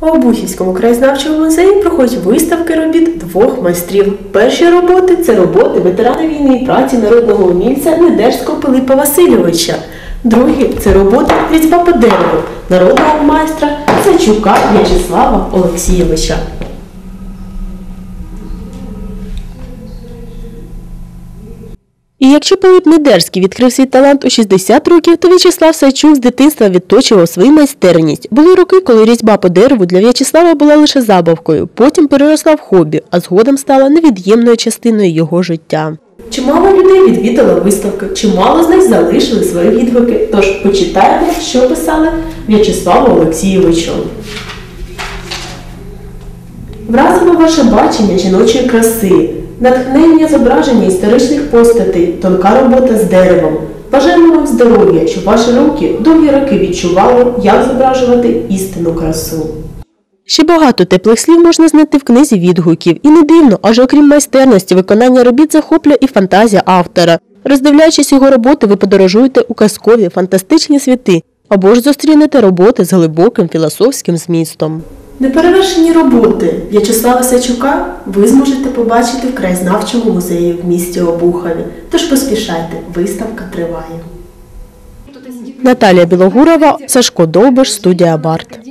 У Обухівському краєзнавчому музеї проходять виставки робіт двох майстрів. Перші роботи це роботи ветерана війни і праці народного умільця Недерського Пилипа Васильовича. Другі це роботи різьба по дереву народного майстра Сачука В'ячеслава Олексійовича. І якщо Пилип Недерський відкрив свій талант у 60 років, то В'ячеслав Сайчук з дитинства відточував свою майстерність. Були роки, коли різьба по дереву для В'ячеслава була лише забавкою, потім переросла в хобі, а згодом стала невід'ємною частиною його життя. Чимало людей відвідало виставки, чимало з них залишили свої відгуки. Тож почитаємо, що писали В'ячеславу Олексійовичу. Вразило ваше бачення жіночої краси, натхнення зображення історичних постатей, тонка робота з деревом. Бажаємо вам здоров'я, щоб ваші руки довгі роки відчували, як зображувати істинну красу. Ще багато теплих слів можна знайти в книзі відгуків. І не дивно, аж окрім майстерності, виконання робіт захоплює і фантазія автора. Роздивляючись його роботи, ви подорожуєте у казкові, фантастичні світи, або ж зустрінете роботи з глибоким філософським змістом. Неперевершені роботи В'ячеслава Сачука ви зможете побачити в краєзнавчому музеї в місті Обухові. Тож поспішайте, виставка триває. Наталія Білогурова, Сашко Довбиш, студія Барт.